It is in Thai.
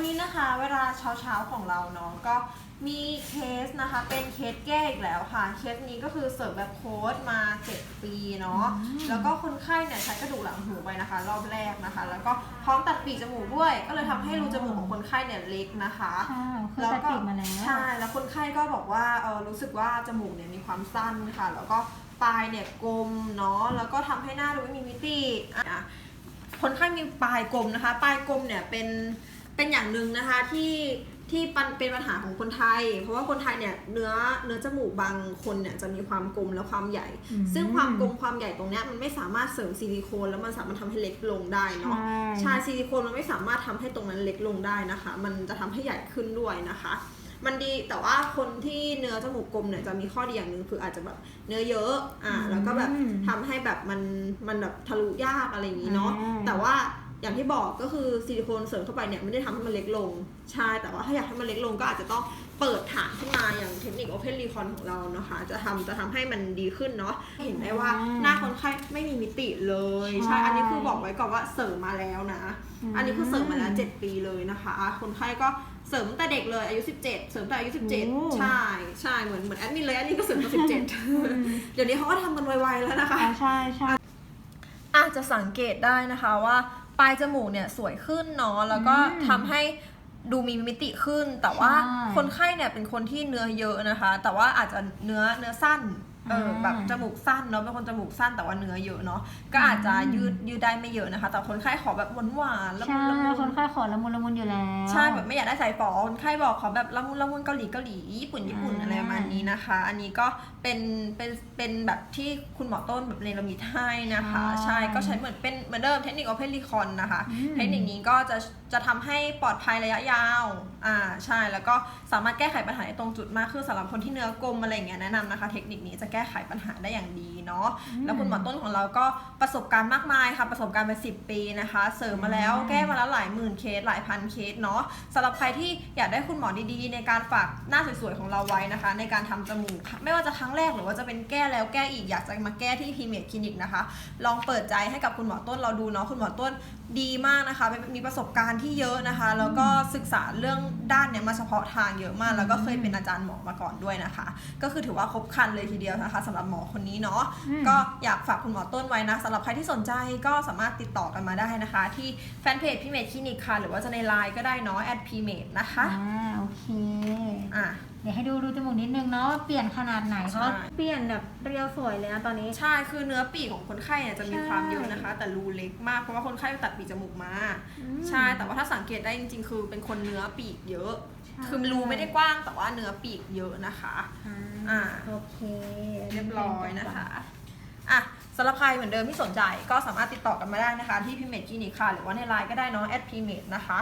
วันนี้นะคะเวลาเช้าเช้าๆของเราเนาะก็มีเคสนะคะเป็นเคสแก้อีกแล้วค่ะ เคสนี้ก็คือเสริมแบบโค้ดมา 7 ปีเนาะแล้วก็คนไข้เนี่ยใช้กระดูกหลังหูไปนะคะ รอบแรกนะคะ แล้วก็พร้อมตัดปีกจมูกด้วย ก็เลยทำให้รูจมูกของคนไข้เนี่ยเล็กนะคะค่ะคือตัดปีกมาแล้วใช่แล้วคนไข้ก็บอกว่าเออรู้สึกว่าจมูกเนี่ยมีความสั้นค่ะ แล้วก็ปลายเนี่ยกลมเนาะแล้วก็ทำให้หน้าดูไม่มีมิติอะคนไข้มีปลายกลมนะคะ ปลายกลมเนี่ยเป็น เป็นอย่างหนึ่งนะคะที่ที่ปันเป็นปัญหาของคนไทย เพราะว่าคนไทยเนี่ยเนื้อเนื้อจมูกบางคนเนี่ยจะมีความกลมและความใหญ่อืมซึ่งความกลมความใหญ่ตรงเนี้ยมันไม่สามารถเสริมซิลิโคนแล้วมันสามารถทำให้เล็กลงได้เนาะใช่ใช่ซิลิโคนมันไม่สามารถทำให้ตรงนั้นเล็กลงได้นะคะ มันจะทำให้ใหญ่ขึ้นด้วยนะคะ มันดีแต่ว่าคนที่เนื้อจมูกกลมเนี่ยจะมีข้อดีอย่างหนึ่งคืออาจจะแบบเนื้อเยอะอ่าแล้วก็แบบอืมทำให้แบบมันมันแบบทะลุยากอะไรอย่างนี้เนาะอ่าแต่ว่า อย่างที่บอกก็คือซิลิโคนเสริมเข้าไปเนี่ยไม่ได้ทำให้มันเล็กลง ใช่ แต่ว่าถ้าอยากให้มันเล็กลงก็อาจจะต้องเปิดฐานขึ้นมาอย่างเทคนิค Open Recon ของเรานะคะ จะทำจะทำให้มันดีขึ้นเนาะเห็นได้ว่าหน้าคนไข้ไม่มีมิติเลย ใช่อันนี้คือบอกไว้ก่อนว่าเสริมมาแล้วนะอันนี้คือเสริมมาแล้ว 7 ปีเลยนะคะ คนไข้ก็เสริมตั้งแต่เด็กเลยอายุ 17 เสริมแต่อายุ โอ้ 17 ใช่ใช่เหมือนเหมือนแอดมินเลยแอดมินก็เสริมตอน17 เดี๋ยวนี้เขาก็ทำกันไวๆแล้วนะคะอ๋อใช่ใช่ อาจจะสังเกตได้นะคะว่า ปลายจมูกเนี่ยสวยขึ้นเนาะแล้วก็อืมทำให้ดูมีมิติขึ้น แต่ว่าใช่ คนไข้เนี่ยเป็นคนที่เนื้อเยอะนะคะ แต่ว่าอาจจะเนื้อเนื้อสั้น เอออ่าแบบจมูกสั้นเนาะเป็นคนจมูกสั้นแต่ว่าเนื้อเยอะเนาะก็อาจจะยืดยืดได้ไม่เยอะนะคะ แต่คนไข้ขอแบบหวานหวานๆละใช่มุนละมุคนนไข้ขอละมุนละมุนอยู่แล้วใช่แบบไม่อยากได้สายฝอคนไข้บอกขอแบบละมุนละมุนเกาหลีเกาหลีญี่ปุ่นญี่ปุ่นอ่าอะไรประมาณนี้นะคะ อันนี้ก็เป็นเป็นเป็นแบบที่คุณหมอต้นแบบเนรมิตให้นะคะ ใช่ใช่ก็ใช้เหมือนเป็นเหมือนเดิมเทคนิค Open Recon นะคะอืมเทคนิคนี้ก็จะจะทำให้ปลอดภัยระยะยาวอ่า ใช่ แล้วก็สามารถแก้ไขปัญหาได้ตรงจุดมากขึ้นสำหรับคนที่เนื้อกลมอะไรอย่างเงี้ยแนะนำนะคะ เทคนิคนี้จะแก้ไขปัญหาได้อย่างดีเนาะแล้วคุณหมอต้นของเราก็ประสบการณ์มากมายค่ะ ประสบการณ์เป็น10ปีนะคะ เสริมมาแล้วอืมแก้มาแล้วหลายหมื่นเคสหลายพันเคสเนาะสำหรับใครที่อยากได้คุณหมอดีๆ ในการฝากหน้าสวยๆของเราไว้นะคะ ในการทำจมูกค่ะไม่ว่าจะครั้งแรกหรือว่าจะเป็นแก้แล้วแก้อีกอยากจะมาแก้ที่พีเมดคลินิกนะคะ ลองเปิดใจให้กับคุณหมอต้นเราดูเนาะคุณหมอต้นดีมากนะคะมีประสบการณ์ที่เยอะนะคะ แล้วก็ศึกษาเรื่องด้านเนี้ยมาเฉพาะทางเยอะมาก แล้วก็เคยเป็นอาจารย์หมอมาก่อนด้วยนะคะ ก็คือถือว่าครบครันเลยทีเดียวนะคะสำหรับหมอคนนี้เนาะอืมก็อยากฝากคุณหมอต้นไว้นะสำหรับใครที่สนใจก็สามารถติดต่อกันมาได้นะคะ ที่แฟนเพจพี่เมดคลินิกค่ะหรือว่าจะในไลน์ก็ได้เนาะแอดพีเมดนะคะอ่าโอเค อะ เดี๋ยวให้ดูดูจมูกนิดนึงเนาะว่าเปลี่ยนขนาดไหนใช่เพราะเปลี่ยนแบบเรียวสวยเลยนะตอนนี้ ใช่ คือเนื้อปีกของคนไข้เนี่ยจะมีใช่ความเยอะนะคะ แต่รูเล็กมาก เพราะว่าคนไข้ตัดปีกจมูกมาใช่ แต่ว่าถ้าสังเกตได้จริงๆ คือเป็นคนเนื้อปีกเยอะ คือรูไม่ได้กว้าง แต่ว่าเนื้อปีกเยอะนะคะ อ่า อ่าโอเคเรียบร้อยนะคะ อะสำหรับใครเหมือนเดิมที่สนใจก็สามารถติดต่อกันมาได้นะคะ ที่พิเมดคลินิกค่ะ หรือว่าในไลน์ก็ได้เนาะแอดพิเมดนะคะ